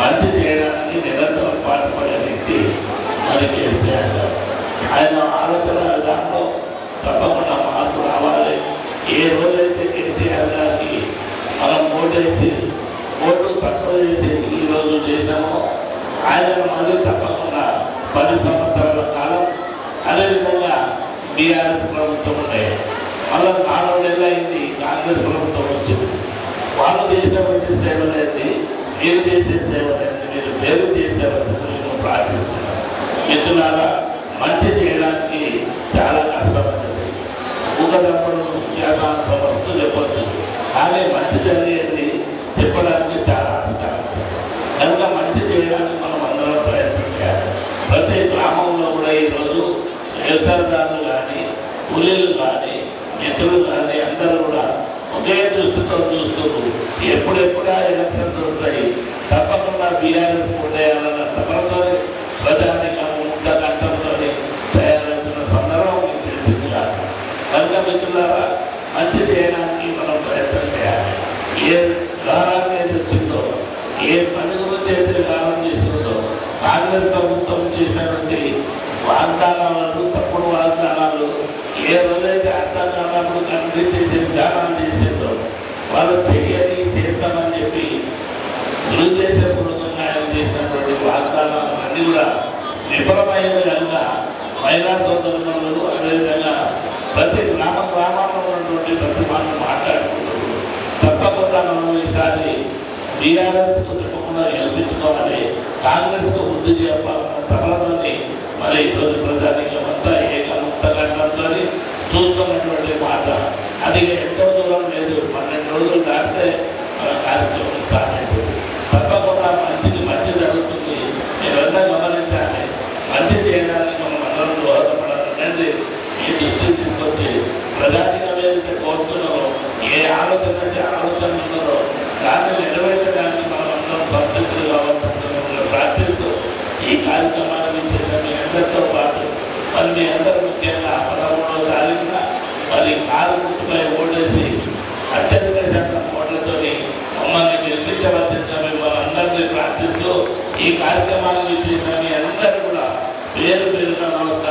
మంచి చేయడానికి నిరంతరం పాటుపడే వ్యక్తి మనకి కేసీఆర్ ఆయన. ఆలోచన విధానంలో తప్పకుండా మార్పు రావాలి. ఏ రోజైతే కేసీఆర్ గారికి మనం ఓటేసి ఓటు తక్కువ చేసి ఈ రోజు ఆయన మళ్ళీ తప్పకుండా పది సంవత్సరాల కాలం అదేవిధంగా బీఆర్ఎస్ ప్రభుత్వం ఉండే. మళ్ళీ నాలుగు నెలలు అయింది కాంగ్రెస్ ప్రభుత్వం వచ్చింది. వాళ్ళు చేసినటువంటి సేవలేంది మీరు చేసే సేవలేంది మీరు వేరు చేసేవలసింది నేను ప్రార్థిస్తున్నాను మిత్రులారా మంచి చేయడానికి చాలా కష్టమైనది ఊకదప్పుడు జ్ఞానాంత వస్తూ చెప్పొచ్చు కానీ మంచి జరిగేది చెప్పడానికి చాలా కష్టం కనుక మంచి చేయడానికి మనం అందరం ప్రయత్నం చేయాలి ప్రతి గ్రామంలో కూడా ఈరోజు వ్యవసాయదారులు కానీ కూలీలు కానీ మిత్రులు కానీ అందరూ కూడా ఒకే దృష్టితో చూస్తూ ఎప్పుడెప్పుడా ఎలక్షన్స్ వస్తాయి బీఆర్ఎస్ ఉండేయాలన్న తపనతో ప్రజానికం ముక్త కంఠంతో తయారవుతున్న సందర్భం మీకు తెలిసింది కాదు. కనుక మిత్రులారా మంచి చేయడానికి మనం ప్రయత్నం చేయాలి. ఏ గారాన్ని ఎదుర్కొందో ఏ పని గురించి అయితే గారం చేస్తుందో కాంగ్రెస్ ప్రభుత్వం చేసినటువంటి వాగ్దానాలను తప్పుడు వాగ్దానాలు ఏ రోజైతే అర్థం కానప్పుడు కమిటీ చేసే విధానాలు చేసిందో వాళ్ళు చేయ చేస్తామని చెప్పి దురుద్దేశపూర్వకంగా ఆయన చేసినటువంటి వాగ్దానాలు అన్ని కూడా విఫలమైన విధంగా మహిళా సోదరులు అదేవిధంగా ప్రతి గ్రామ గ్రామాల్లో ఉన్నటువంటి ప్రతి మనం మాట్లాడుకుంటున్నారు తప్పకుండా మనం ఈసారి టీఆర్ఎస్కు తప్పకుండా గెలిపించుకోవాలి కాంగ్రెస్కు ముందు చెప్పాలన్న తపనతోని మరి ఈరోజు ప్రజానికం అంతా ఏకముక్త కంఠంతో చూస్తున్నటువంటి మాట. అది ఎంతో దూరం లేదు. పన్నెండు రోజులు దాటితే మన కార్యక్రమం స్టార్ట్ అయిపోయింది తప్పకుండా మంచిది మంచి జరుగుతుంది మీరంతా గమనించాలి మంచి చేయడానికి మనం అందరం దోహదపడాలనేది మీ దృష్టికి తీసుకొచ్చి ప్రజానికం ఏదైతే కోరుతున్నారో ఏ ఆలోచన అయితే ఆలోచన ఉన్నదో దాన్ని నెరవేర్చడానికి మనం అందరం పరిస్థితులు కావాల్సిన ప్రార్థిస్తూ ఈ కార్యక్రమాన్ని చేసిన మీ అందరితో పాటు మరి మీ అందరూ ముఖ్యంగా పదమూడవ తారీఖున మరి కారు గుర్తుపై ఓటేసి అత్యధిక శాతం ఓట్లతోని మమ్మల్ని గెలిపించవలసిన మిమ్మల్ని అందరినీ ప్రార్థిస్తూ ఈ కార్యక్రమాన్ని చేసిన మీ అందరూ కూడా పేరు పేరున నమస్కారం